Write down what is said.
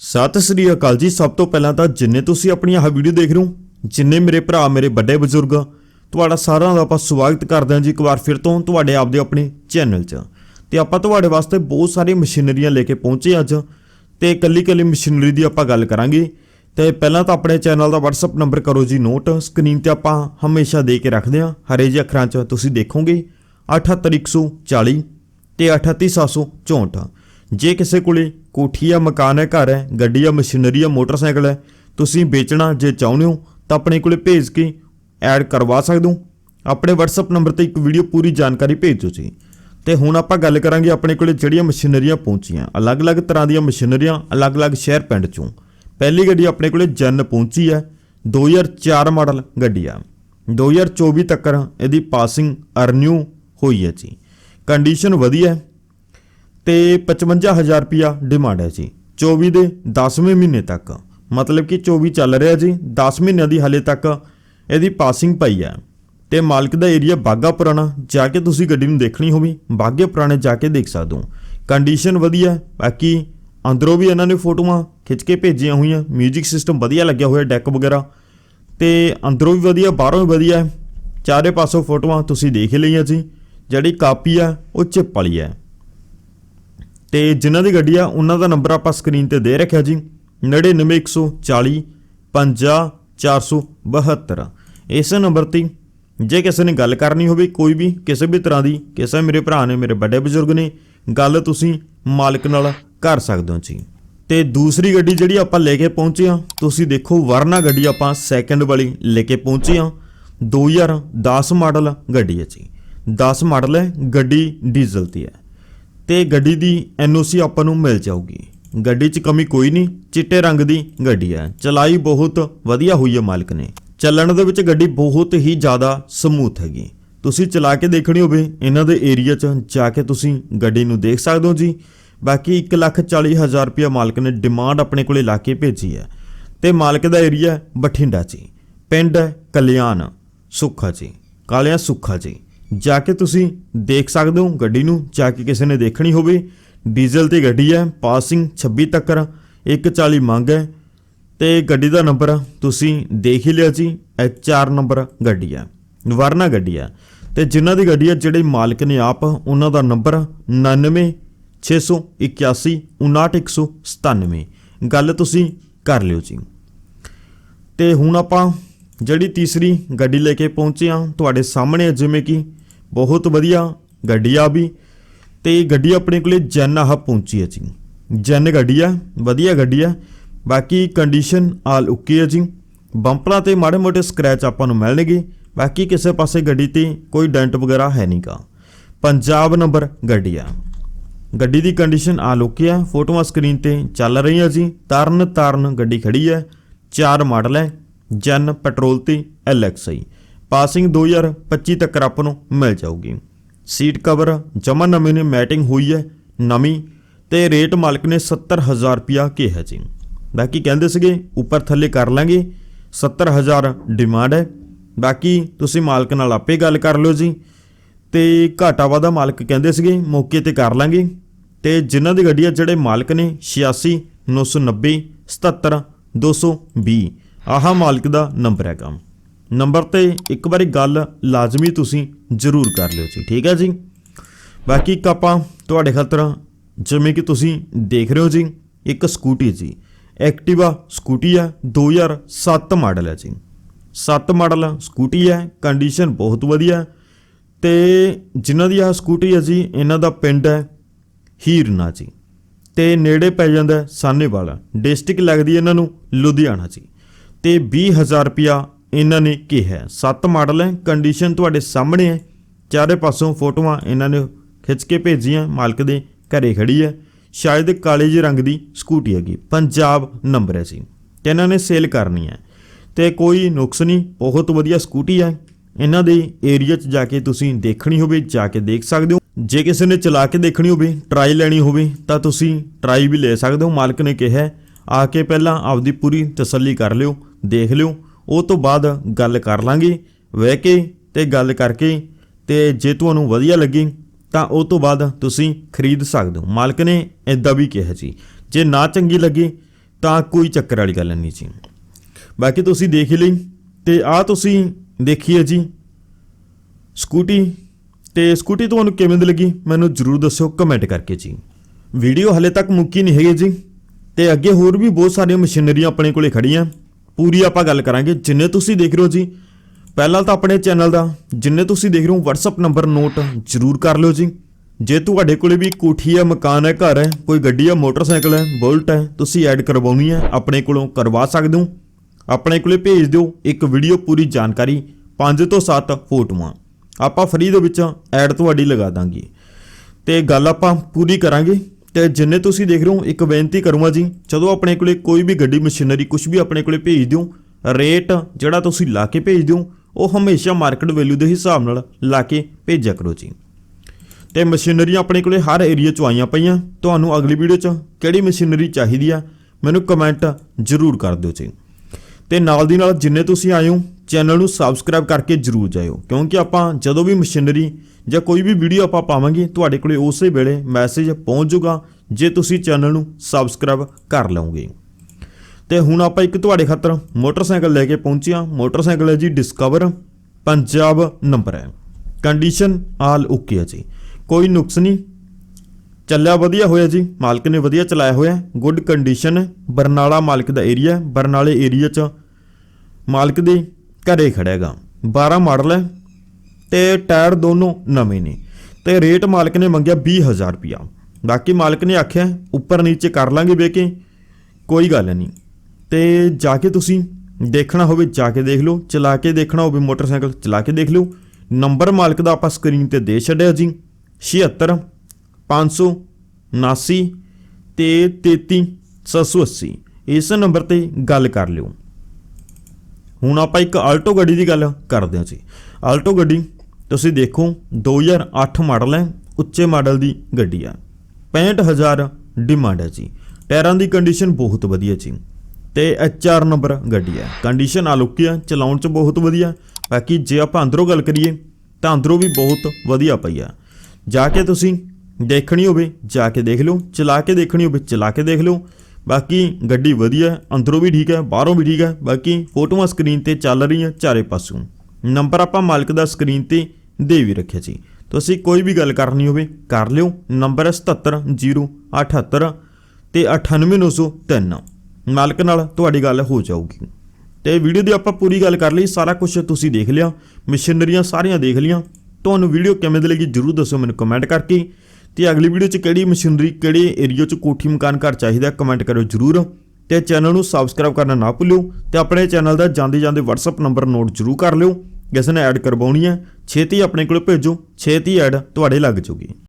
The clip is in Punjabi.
ਸਤਿ ਸ੍ਰੀ ਅਕਾਲ ਜੀ। ਸਭ ਤੋਂ ਪਹਿਲਾਂ ਤਾਂ ਜਿੰਨੇ ਤੁਸੀਂ ਆਪਣੀ ਆਹ ਵੀਡੀਓ ਦੇਖ ਰਹੇ ਹੋ, ਜਿੰਨੇ ਮੇਰੇ ਭਰਾ, ਮੇਰੇ ਵੱਡੇ ਬਜ਼ੁਰਗ, ਤੁਹਾਡਾ ਸਾਰਿਆਂ ਦਾ ਆਪਾਂ ਸਵਾਗਤ ਕਰਦੇ ਹਾਂ ਜੀ ਇੱਕ ਵਾਰ ਫਿਰ ਤੋਂ ਤੁਹਾਡੇ ਆਪਦੇ ਆਪਣੇ ਚੈਨਲ 'ਚ। ਤੇ ਆਪਾਂ ਤੁਹਾਡੇ ਵਾਸਤੇ ਬਹੁਤ ਸਾਰੀਆਂ ਮਸ਼ੀਨਰੀਆਂ ਲੈ ਕੇ ਪਹੁੰਚੇ ਅੱਜ। ਤੇ ਇਕੱਲੀ ਇਕੱਲੀ ਮਸ਼ੀਨਰੀ ਦੀ ਆਪਾਂ ਗੱਲ ਕਰਾਂਗੇ। ਤੇ ਪਹਿਲਾਂ ਤਾਂ ਆਪਣੇ ਚੈਨਲ ਦਾ WhatsApp ਨੰਬਰ ਕਰੋ ਜੀ ਨੋਟ ਸਕਰੀਨ ਤੇ ਆਪਾਂ ਹਮੇਸ਼ਾ ਦੇ ਕੇ ਰੱਖਦੇ ਹਾਂ। ਹਰੇ ਜਿਹੇ ਅੱਖਰਾਂ 'ਚ ਤੁਸੀਂ ਦੇਖੋਗੇ। 78140 ਤੇ 38764 ਜੇ ਕਿਸੇ ਕੋਲੇ ਕੋਠੀ ਜਾਂ ਮਕਾਨ ਹੈ ਘਰ ਹੈ ਗੱਡੀ ਜਾਂ ਮਸ਼ੀਨਰੀ ਆ, ਮੋਟਰਸਾਈਕਲ ਹੈ ਤੁਸੀਂ ਵੇਚਣਾ ਜੇ ਚਾਹੁੰਦੇ ਹੋ, ਤਾਂ ਆਪਣੇ ਕੋਲੇ ਭੇਜ ਕੇ ਐਡ ਕਰਵਾ ਸਕਦੇ ਹੋ। ਆਪਣੇ WhatsApp ਨੰਬਰ ਤੇ ਇੱਕ ਵੀਡੀਓ ਪੂਰੀ ਜਾਣਕਾਰੀ ਭੇਜ ਦਿਓ ਜੀ। ਤੇ ਹੁਣ ਆਪਾਂ ਗੱਲ ਕਰਾਂਗੇ ਆਪਣੇ ਕੋਲੇ ਜਿਹੜੀਆਂ ਮਸ਼ੀਨਰੀਆਂ ਪਹੁੰਚੀਆਂ। ਅਲੱਗ-ਅਲੱਗ ਤਰ੍ਹਾਂ ਦੀਆਂ ਮਸ਼ੀਨਰੀਆਂ, ਅਲੱਗ-ਅਲੱਗ ਸ਼ਹਿਰ ਪਿੰਡ ਚੋਂ। ਪਹਿਲੀ ਗੱਡੀ ਆਪਣੇ ਕੋਲੇ ਜਨ ਪਹੁੰਚੀ ਹੈ 2004 ਮਾਡਲ ਗੱਡੀ ਆ। 2024 ਤੱਕ ਇਹਦੀ ਪਾਸਿੰਗ ਅਰਨਿਊ ਹੋਈ ਹੈ ਜੀ। ਕੰਡੀਸ਼ਨ ਵਧੀਆ ਹੈ ਤੇ 55000 ਰੁਪਿਆ ਡਿਮਾਂਡ ਹੈ ਜੀ। 24 ਦੇ 10ਵੇਂ ਮਹੀਨੇ ਤੱਕ। ਮਤਲਬ ਕਿ 24 ਚੱਲ ਰਿਹਾ ਜੀ। 10 ਮਹੀਨਿਆਂ ਦੀ ਹਾਲੇ ਤੱਕ ਇਹਦੀ ਪਾਸਿੰਗ ਪਈ ਹੈ। ਤੇ ਮਾਲਕ ਦਾ ਏਰੀਆ ਬਾਗਾ ਪੁਰਾਣਾ, ਜਾ ਕੇ ਤੁਸੀਂ ਗੱਡੀ ਨੂੰ ਦੇਖਣੀ ਹੋਵੇ ਬਾਗੇ ਪੁਰਾਣੇ ਜਾ ਕੇ ਦੇਖ ਸਕਦੇ ਹੋ। ਕੰਡੀਸ਼ਨ ਵਧੀਆ ਬਾਕੀ ਅੰਦਰੋਂ ਵੀ ਇਹਨਾਂ ਨੇ ਫੋਟੋਆਂ ਖਿੱਚ ਕੇ ਭੇਜੀਆਂ ਹੋਈਆਂ। 뮤직 ਸਿਸਟਮ ਵਧੀਆ ਲੱਗਿਆ ਹੋਇਆ ਡੈਕ ਵਗੈਰਾ। ਤੇ ਅੰਦਰੋਂ ਵੀ ਵਧੀਆ, ਬਾਹਰੋਂ ਵੀ ਵਧੀਆ ਚਾਰੇ ਪਾਸੋਂ ਫੋਟੋਆਂ ਤੁਸੀਂ ਦੇਖ ਲਈਆਂ ਜੀ। ਜਿਹੜੀ ਕਾਪੀ ਆ ਉਹ ਚਿੱਪ ਵਾਲੀ ਹੈ। ਤੇ ਜਿਨ੍ਹਾਂ ਦੀ ਗੱਡੀ ਆ, ਉਹਨਾਂ ਦਾ ਨੰਬਰ ਆਪਾਂ ਸਕਰੀਨ ਤੇ ਦੇ ਰੱਖਿਆ ਜੀ। 99140 50472 ਇਸ ਨੰਬਰ ਤੇ ਜੇ ਕਿਸੇ ਨੇ ਗੱਲ ਕਰਨੀ ਹੋਵੇ, ਕੋਈ ਵੀ, ਕਿਸੇ ਵੀ ਤਰ੍ਹਾਂ ਦੀ, ਕਿਸੇ ਮੇਰੇ ਭਰਾ ਨੇ, ਮੇਰੇ ਵੱਡੇ ਬਜ਼ੁਰਗ ਨੇ, ਗੱਲ ਤੁਸੀਂ ਮਾਲਕ ਨਾਲ ਕਰ ਸਕਦੇ ਹੋ ਜੀ। ਤੇ ਦੂਸਰੀ ਗੱਡੀ ਜਿਹੜੀ ਆਪਾਂ ਲੈ ਕੇ ਪਹੁੰਚੇ ਆ ਤੁਸੀਂ ਦੇਖੋ ਵਰਨਾ ਗੱਡੀ ਆਪਾਂ ਸੈਕੰਡ ਵਾਲੀ ਲੈ ਕੇ ਪਹੁੰਚੇ ਆ 2010 ਮਾਡਲ ਗੱਡੀ ਹੈ ਜੀ। 10 ਮਾਡਲ ਹੈ, ਗੱਡੀ ਡੀਜ਼ਲ ਤੇ ਹੈ। ਤੇ ਗੱਡੀ ਦੀ ਐਨਓਸੀ ਆਪਾਂ ਨੂੰ ਮਿਲ ਜਾਊਗੀ। ਗੱਡੀ 'ਚ ਕਮੀ ਕੋਈ ਨਹੀਂ, ਚਿੱਟੇ ਰੰਗ ਦੀ ਗੱਡੀ ਹੈ। ਚਲਾਈ ਬਹੁਤ ਵਧੀਆ ਹੋਈ ਹੈ ਮਾਲਕ ਨੇ। ਚੱਲਣ ਦੇ ਵਿੱਚ ਗੱਡੀ ਬਹੁਤ ਹੀ ਜ਼ਿਆਦਾ ਸਮੂਥ ਹੈਗੀ। ਤੁਸੀਂ ਚਲਾ ਕੇ ਦੇਖਣੀ ਹੋਵੇ, ਇਹਨਾਂ ਦੇ ਏਰੀਆ 'ਚ ਜਾ ਕੇ ਤੁਸੀਂ ਗੱਡੀ ਨੂੰ ਦੇਖ ਸਕਦੇ ਹੋ ਜੀ। ਬਾਕੀ 140000 ਰੁਪਏ ਮਾਲਕ ਨੇ ਡਿਮਾਂਡ ਆਪਣੇ ਕੋਲੇ ਲਾ ਕੇ ਭੇਜੀ ਹੈ। ਤੇ ਮਾਲਕ ਦਾ ਏਰੀਆ ਹੈ ਬਠਿੰਡਾ ਜੀ। ਪਿੰਡ ਹੈ ਕਲਿਆਣ, ਸੁੱਖਾ ਜੀ। ਕਾਲਿਆ ਸੁੱਖਾ ਜੀ। ਜਾ ਕੇ ਤੁਸੀਂ ਦੇਖ ਸਕਦੇ ਹੋ ਗੱਡੀ ਨੂੰ, ਜਾ ਕੇ ਕਿਸੇ ਨੇ ਦੇਖਣੀ ਹੋਵੇ। ਡੀਜ਼ਲ ਤੇ ਗੱਡੀ ਹੈ, ਪਾਸਿੰਗ 26 ਤੱਕ 140 ਮੰਗ ਹੈ। ਤੇ ਗੱਡੀ ਦਾ ਨੰਬਰ ਤੁਸੀਂ ਦੇਖ ਹੀ ਲਿਆ ਜੀ HR ਨੰਬਰ ਗੱਡੀ ਹੈ ਵਰਨਾ ਗੱਡੀ ਹੈ ਤੇ ਜਿਨ੍ਹਾਂ ਦੀ ਗੱਡੀ ਹੈ ਜਿਹੜੇ ਮਾਲਕ ਨੇ ਆਪ, ਉਹਨਾਂ ਦਾ ਨੰਬਰ 99 681 59197 ਗੱਲ ਤੁਸੀਂ ਕਰ ਲਿਓ ਜੀ। ਤੇ ਹੁਣ ਆਪਾਂ ਜਿਹੜੀ ਤੀਸਰੀ ਗੱਡੀ ਲੈ ਕੇ ਪਹੁੰਚੇ ਆ ਤੁਹਾਡੇ ਸਾਹਮਣੇ ਹੈ ਜਿਵੇਂ ਕਿ ਬਹੁਤ ਵਧੀਆ ਗੱਡੀ ਆ ਵੀ। ਤੇ ਗੱਡੀ ਆਪਣੇ ਕੋਲੇ ਜੈਨ ਆਹ ਪਹੁੰਚੀ ਹੈ ਜੀ। ਜੈਨ ਗੱਡੀ ਆ, ਵਧੀਆ ਗੱਡੀ ਆ। ਬਾਕੀ ਕੰਡੀਸ਼ਨ ਆਲ ਓਕੇ ਹੈ ਜੀ। ਬੰਪਰਾਂ ਤੇ ਮਾੜੇ ਮੋਟੇ ਸਕ੍ਰੈਚ ਆਪਾਂ ਨੂੰ ਮਿਲਣਗੇ। ਬਾਕੀ ਕਿਸੇ ਪਾਸੇ ਗੱਡੀ ਤੇ ਕੋਈ ਡੈਂਟ ਵਗੈਰਾ ਹੈ ਨਹੀਂਗਾ ਪੰਜਾਬ ਨੰਬਰ ਗੱਡੀ ਆ। ਗੱਡੀ ਦੀ ਕੰਡੀਸ਼ਨ ਆਲ ਓਕੇ ਆ। ਫੋਟੋਆਂ ਸਕਰੀਨ ਤੇ ਚੱਲ ਰਹੀਆਂ ਜੀ। ਤਰਨ ਤਾਰਨ ਗੱਡੀ ਖੜੀ ਹੈ। ਚਾਰ ਮਾਡਲ ਹੈ। ਜਨ ਪੈਟਰੋਲ ਤੇ ਐਲਐਕਸਆਈ ਪਾਸਿੰਗ 2025 ਤੱਕ ਆਪਾਂ ਨੂੰ ਮਿਲ ਜਾਊਗੀ। ਸੀਟ ਕਵਰ ਜਮਾ ਨਵੇਂ ਨੇ ਮੈਟਿੰਗ ਹੋਈ ਹੈ, ਨਵੀਂ ਤੇ ਰੇਟ ਮਾਲਕ ਨੇ 70000 ਰੁਪਿਆ ਕਿਹਾ ਜੀ ਬਾਕੀ ਕਹਿੰਦੇ ਸੀਗੇ, ਉੱਪਰ ਥੱਲੇ ਕਰ ਲਾਂਗੇ 70000 ਡਿਮਾਂਡ ਹੈ। ਬਾਕੀ ਤੁਸੀਂ ਮਾਲਕ ਨਾਲ ਆਪੇ ਗੱਲ ਕਰ ਲਿਓ ਜੀ। ਤੇ ਘਾਟਾ ਵਾਦਾ ਮਾਲਕ ਕਹਿੰਦੇ ਸੀਗੇ, ਮੌਕੇ ਤੇ ਕਰ ਲਾਂਗੇ। ਤੇ ਜਿਨ੍ਹਾਂ ਦੀ ਗੱਡੀ ਆ, ਜਿਹੜੇ ਮਾਲਕ ਨੇ 86 990 77 220 ਆਹ ਮਾਲਕ ਦਾ ਨੰਬਰ ਹੈਗਾ। ਨੰਬਰ ਤੇ ਇੱਕ ਵਾਰੀ ਗੱਲ ਲਾਜ਼ਮੀ ਤੁਸੀਂ ਜ਼ਰੂਰ ਕਰ ਲਿਓ ਜੀ, ਠੀਕ ਹੈ ਜੀ? ਬਾਕੀ ਇੱਕ ਆਪਾਂ ਤੁਹਾਡੇ ਖਾਤਰ ਜਿਵੇਂ ਕਿ ਤੁਸੀਂ ਦੇਖ ਰਹੇ ਹੋ ਜੀ, ਇੱਕ ਸਕੂਟੀ ਜੀ। ਐਕਟਿਵਾ ਸਕੂਟੀ ਹੈ 2007 ਮਾਡਲ ਹੈ ਜੀ। 7 ਮਾਡਲ ਸਕੂਟੀ ਹੈ, ਕੰਡੀਸ਼ਨ ਬਹੁਤ ਵਧੀਆ ਹੈ ਤੇ ਜਿਨ੍ਹਾਂ ਦੀ ਆ ਸਕੂਟੀ ਹੈ ਜੀ, ਇਹਨਾਂ ਦਾ ਪਿੰਡ ਹੈ ਹੀਰਨਾ ਜੀ। ਤੇ ਨੇੜੇ ਪੈ ਜਾਂਦਾ ਸਾਨੇਵਾਲਾ, ਡਿਸਟ੍ਰਿਕਟ ਲੱਗਦੀ ਹੈ ਇਹਨਾਂ ਨੂੰ ਲੁਧਿਆਣਾ ਜੀ। ਤੇ 20000 ਰੁਪਿਆ ਇਹਨਾਂ ਨੇ ਕਿਹਾ, ਸੱਤ ਮਾਡਲ ਹੈ ਕੰਡੀਸ਼ਨ ਤੁਹਾਡੇ ਸਾਹਮਣੇ ਹੈ। ਚਾਰੇ ਪਾਸੋਂ ਫੋਟੋਆਂ ਇਹਨਾਂ ਨੇ ਖਿੱਚ ਕੇ ਭੇਜੀਆਂ, ਮਾਲਕ ਦੇ ਘਰੇ ਖੜੀ ਹੈ। ਸ਼ਾਇਦ ਕਾਲੇ ਜਿਹੇ ਰੰਗ ਦੀ ਸਕੂਟੀ ਹੈਗੀ। ਪੰਜਾਬ ਨੰਬਰ ਹੈ ਸੀ ਤੇ ਇਹਨਾਂ ਨੇ ਸੇਲ ਕਰਨੀ ਹੈ। ਤੇ ਕੋਈ ਨੁਕਸ ਨਹੀਂ, ਬਹੁਤ ਵਧੀਆ ਸਕੂਟੀ ਹੈ। ਇਹਨਾਂ ਦੇ ਏਰੀਆ 'ਚ ਜਾ ਕੇ ਤੁਸੀਂ ਦੇਖਣੀ ਹੋਵੇ, ਜਾ ਕੇ ਦੇਖ ਸਕਦੇ ਹੋ। ਜੇ ਕਿਸੇ ਨੇ ਚਲਾ ਕੇ ਦੇਖਣੀ ਹੋਵੇ ਟਰਾਈ ਲੈਣੀ ਹੋਵੇ, ਤਾਂ ਤੁਸੀਂ ਟਰਾਈ ਵੀ ਲੈ ਸਕਦੇ ਹੋ। ਮਾਲਕ ਨੇ ਕਿਹਾ, ਆ ਕੇ ਪਹਿਲਾਂ ਆਪਦੀ ਪੂਰੀ ਤਸੱਲੀ ਕਰ ਲਿਓ, ਦੇਖ ਲਿਓ ਉਹ ਤੋਂ ਬਾਅਦ ਗੱਲ ਕਰ ਲਾਂਗੇ, ਵਹਿ ਕੇ ਤੇ ਗੱਲ ਕਰਕੇ ਤੇ ਜੇ ਤੁਹਾਨੂੰ ਵਧੀਆ ਲੱਗੀ ਤਾਂ ਉਹ ਤੋਂ ਬਾਅਦ ਤੁਸੀਂ ਖਰੀਦ ਸਕਦੇ ਹੋ। ਮਾਲਕ ਨੇ ਇਦਾਂ ਵੀ ਕਿਹਾ ਜੀ, ਜੇ ਨਾ ਚੰਗੀ ਲੱਗੀ ਤਾਂ ਕੋਈ ਚੱਕਰ ਵਾਲੀ ਗੱਲ ਨਹੀਂ ਜੀ। ਬਾਕੀ ਤੁਸੀਂ ਦੇਖ ਹੀ ਲਈ ਤੇ ਆ ਤੁਸੀਂ ਦੇਖੀਏ ਜੀ। ਸਕੂਟੀ ਤੇ ਸਕੂਟੀ ਤੁਹਾਨੂੰ ਕਿਵੇਂ ਦੀ ਲੱਗੀ ਮੈਨੂੰ ਜਰੂਰ ਦੱਸਿਓ ਕਮੈਂਟ ਕਰਕੇ ਜੀ। ਵੀਡੀਓ ਹਲੇ ਤੱਕ ਮੁੱਕੀ ਨਹੀਂ ਹੈਗੀ ਜੀ ਤੇ ਅੱਗੇ ਹੋਰ ਵੀ ਬਹੁਤ ਸਾਰੀਆਂ ਮਸ਼ੀਨਰੀਆਂ ਆਪਣੇ ਕੋਲੇ ਖੜੀਆਂ ਪੂਰੀ ਆਪਾਂ ਗੱਲ ਕਰਾਂਗੇ। ਜਿੰਨੇ ਤੁਸੀਂ ਦੇਖ ਰਹੇ ਹੋ ਜੀ, ਪਹਿਲਾਂ ਤਾਂ ਆਪਣੇ ਚੈਨਲ ਦਾ, ਜਿੰਨੇ ਤੁਸੀਂ ਦੇਖ ਰਹੇ ਹੋ WhatsApp ਨੰਬਰ ਨੋਟ ਜਰੂਰ ਕਰ ਲਿਓ ਜੀ। ਜੇ ਤੁਹਾਡੇ ਕੋਲੇ ਵੀ ਕੋਠੀ ਹੈ, ਮਕਾਨ ਹੈ, ਘਰ ਹੈ, ਕੋਈ ਗੱਡੀ ਹੈ, ਮੋਟਰਸਾਈਕਲ ਹੈ, ਬੁਲਟ ਹੈ, ਤੁਸੀਂ ਐਡ ਕਰਵਾਉਣੀ ਹੈ, ਆਪਣੇ ਕੋਲੋਂ ਕਰਵਾ ਸਕਦੇ ਹੋ। ਆਪਣੇ ਕੋਲੇ ਭੇਜ ਦਿਓ, ਇੱਕ ਵੀਡੀਓ ਪੂਰੀ ਜਾਣਕਾਰੀ 5 ਤੋਂ 7 ਫੋਟੋਆਂ। ਆਪਾਂ ਫ੍ਰੀ ਦੇ ਵਿੱਚ ਐਡ ਤੁਹਾਡੀ ਲਗਾ ਦਾਂਗੇ। ਤੇ ਗੱਲ ਆਪਾਂ ਪੂਰੀ ਕਰਾਂਗੇ। ਤੇ ਜਿੰਨੇ ਤੁਸੀਂ ਦੇਖ ਰਹੇ ਹੋ, ਇੱਕ ਬੇਨਤੀ ਕਰੂੰਗਾ ਜੀ, ਜਦੋਂ ਆਪਣੇ ਕੋਲੇ ਕੋਈ ਵੀ ਗੱਡੀ, ਮਸ਼ੀਨਰੀ ਕੁਝ ਵੀ ਆਪਣੇ ਕੋਲੇ ਭੇਜ ਦਿਓ, ਰੇਟ ਜਿਹੜਾ ਤੁਸੀਂ ਲਾ ਕੇ ਭੇਜ ਦਿਓ, ਉਹ ਹਮੇਸ਼ਾ ਮਾਰਕੀਟ ਵੈਲਿਊ ਦੇ ਹਿਸਾਬ ਨਾਲ ਲਾ ਕੇ ਭੇਜਿਆ ਕਰੋ ਜੀ। ਤੇ ਮਸ਼ੀਨਰੀਆਂ ਆਪਣੇ ਕੋਲੇ ਹਰ ਏਰੀਆ ਚ ਆਈਆਂ ਪਈਆਂ, ਤੁਹਾਨੂੰ ਅਗਲੀ ਵੀਡੀਓ ਚ ਕਿਹੜੀ ਮਸ਼ੀਨਰੀ ਚਾਹੀਦੀ ਆ, ਮੈਨੂੰ ਕਮੈਂਟ ਜ਼ਰੂਰ ਕਰ ਦਿਓ ਜੀ। ਤੇ ਨਾਲ ਦੀ ਨਾਲ ਜਿੰਨੇ ਤੁਸੀਂ ਆਏ ਹੋ ਚੈਨਲ ਨੂੰ ਸਬਸਕ੍ਰਾਈਬ ਕਰਕੇ ਜਰੂਰ ਜਾਇਓ। ਕਿਉਂਕਿ ਆਪਾਂ ਜਦੋਂ ਵੀ ਮਸ਼ੀਨਰੀ ਜਾਂ ਕੋਈ ਵੀ ਵੀਡੀਓ ਆਪਾਂ ਪਾਵਾਂਗੇ, ਤੁਹਾਡੇ ਕੋਲੇ ਉਸੇ ਵੇਲੇ ਮੈਸੇਜ ਪਹੁੰਚ ਜਾਊਗਾ, ਜੇ ਤੁਸੀਂ ਚੈਨਲ ਨੂੰ ਸਬਸਕ੍ਰਾਈਬ ਕਰ ਲਓਗੇ। ਤੇ ਹੁਣ ਆਪਾਂ ਇੱਕ ਤੁਹਾਡੇ ਖਾਤਰ ਮੋਟਰਸਾਈਕਲ ਲੈ ਕੇ ਪਹੁੰਚਿਆ ਮੋਟਰਸਾਈਕਲ ਹੈ ਜੀ ਡਿਸਕਵਰ ਪੰਜਾਬ ਨੰਬਰ ਹੈ। ਕੰਡੀਸ਼ਨ ਆਲ ਓਕੇ ਹੈ ਜੀ। ਕੋਈ ਨੁਕਸ ਨਹੀਂ ਚੱਲਿਆ ਵਧੀਆ ਹੋਇਆ ਜੀ, ਮਾਲਕ ਨੇ ਵਧੀਆ ਚਲਾਇਆ ਹੋਇਆ ਗੁੱਡ ਕੰਡੀਸ਼ਨ ਹੈ ਬਰਨਾਲਾ ਮਾਲਕ ਦਾ ਏਰੀਆ ਬਰਨਾਲੇ ਏਰੀਆ 'ਚ ਮਾਲਕ ਦੇ ਘਰੇ ਖੜੇਗਾ 12 ਮਾਡਲ ਹੈ ਤੇ ਟਾਇਰ ਦੋਨੋਂ ਨਵੇਂ ਨੇ ਤੇ ਰੇਟ ਮਾਲਕ ਨੇ ਮੰਗਿਆ 20000 ਰੁਪਿਆ ਬਾਕੀ ਮਾਲਕ ਨੇ ਆਖਿਆ, ਉੱਪਰ ਨੀਚੇ ਕਰ ਲਾਂਗੇ ਵੇ ਕੇ ਕੋਈ ਗੱਲ ਨਹੀਂ। ਤੇ ਜਾ ਕੇ ਤੁਸੀਂ ਦੇਖਣਾ ਹੋਵੇ, ਜਾ ਕੇ ਦੇਖ ਲਓ, ਚਲਾ ਕੇ ਦੇਖਣਾ ਹੋਵੇ, ਮੋਟਰਸਾਈਕਲ ਚਲਾ ਕੇ ਦੇਖ ਲਓ। ਨੰਬਰ ਮਾਲਕ ਦਾ ਆਪਾਂ ਸਕਰੀਨ ਤੇ ਦੇ ਛੱਡਿਆ ਜੀ 76 579 ਤੇ 33780 ਇਸ ਨੰਬਰ ਤੇ ਗੱਲ ਕਰ ਲਿਓ। ਹੁਣ ਆਪਾਂ ਇੱਕ ਆਲਟੋ ਗੱਡੀ ਦੀ ਗੱਲ ਕਰਦੇ ਹਾਂ ਜੀ। ਆਲਟੋ ਗੱਡੀ ਤੁਸੀਂ ਦੇਖੋ 2008 ਮਾਡਲ ਹੈ, ਉੱਚੇ ਮਾਡਲ ਦੀ ਗੱਡੀ ਆ। 65000 ਡਿਮਾਂਡ ਹੈ ਜੀ। ਟਾਇਰਾਂ ਦੀ ਕੰਡੀਸ਼ਨ ਬਹੁਤ ਵਧੀਆ ਜੀ। ਤੇ HR ਨੰਬਰ ਗੱਡੀ ਹੈ। ਕੰਡੀਸ਼ਨ ਆਲੁਕੀ ਆ ਚਲਾਉਣ ਚ ਬਹੁਤ ਵਧੀਆ। ਬਾਕੀ ਜੇ ਆਪਾਂ ਅੰਦਰੋਂ ਗੱਲ ਕਰੀਏ, ਤਾਂ ਅੰਦਰੋਂ ਵੀ ਬਹੁਤ ਵਧੀਆ ਪਈ ਆ। ਜਾ ਕੇ ਤੁਸੀਂ ਦੇਖਣੀ ਹੋਵੇ, ਜਾ ਕੇ ਦੇਖ ਲਓ, ਚਲਾ ਕੇ ਦੇਖਣੀ ਹੋਵੇ, ਚਲਾ ਕੇ ਦੇਖ ਲਓ। ਬਾਕੀ ਗੱਡੀ ਵਧੀਆ, ਅੰਦਰੋਂ ਵੀ ਠੀਕ ਹੈ, ਬਾਹਰੋਂ ਵੀ ਠੀਕ ਹੈ। ਬਾਕੀ ਫੋਟੋਆਂ ਸਕਰੀਨ ਤੇ ਚੱਲ ਰਹੀਆਂ ਚਾਰੇ ਪਾਸੋਂ। ਨੰਬਰ ਆਪਾਂ ਮਾਲਕ ਦਾ ਸਕਰੀਨ ਤੇ ਦੇ ਵੀ ਰੱਖਿਆ ਸੀ। ਤੁਸੀਂ ਕੋਈ ਵੀ ਗੱਲ ਕਰਨੀ ਹੋਵੇ, ਕਰ ਲਿਓ। ਨੰਬਰ ਹੈ 77078 ਤੇ 98903 ਮਾਲਕ ਨਾਲ ਤੁਹਾਡੀ ਗੱਲ ਹੋ ਜਾਊਗੀ। ਤੇ ਵੀਡੀਓ ਦੀ ਆਪਾਂ ਪੂਰੀ ਗੱਲ ਕਰ ਲਈ, ਸਾਰਾ ਕੁਝ ਤੁਸੀਂ ਦੇਖ ਲਿਆ, ਮਸ਼ੀਨਰੀਆਂ ਸਾਰੀਆਂ ਦੇਖ ਲੀਆਂ। ਤੁਹਾਨੂੰ ਵੀਡੀਓ ਕਿਵੇਂ ਦੀ ਲੱਗੀ ਜਰੂਰ ਦੱਸੋ ਮੈਨੂੰ ਕਮੈਂਟ ਕਰਕੇ। ਤੇ ਅਗਲੀ ਵੀਡੀਓ 'ਚ ਕਿਹੜੀ ਮਸ਼ੀਨਰੀ, ਕਿਹੜੇ ਏਰੀਆ 'ਚ ਕੋਠੀ ਮਕਾਨ ਘਰ ਚਾਹੀਦਾ ਕਮੈਂਟ ਕਰਿਓ ਜਰੂਰ। ਤੇ ਚੈਨਲ ਨੂੰ ਸਬਸਕ੍ਰਾਈਬ ਕਰਨਾ ਨਾ ਭੁੱਲਿਓ ਤੇ ਆਪਣੇ ਚੈਨਲ ਦਾ ਜਾਂਦੇ ਜਾਂਦੇ WhatsApp ਨੰਬਰ ਨੋਟ ਜਰੂਰ ਕਰ ਲਿਓ। ਜਿਸ ਨੇ ਐਡ ਕਰਵਾਉਣੀ ਹੈ। ਛੇਤੀ ਆਪਣੇ ਕੋਲ ਭੇਜੋ। ਛੇਤੀ ਐਡ ਤੁਹਾਡੇ ਲੱਗ ਜਾਊਗੀ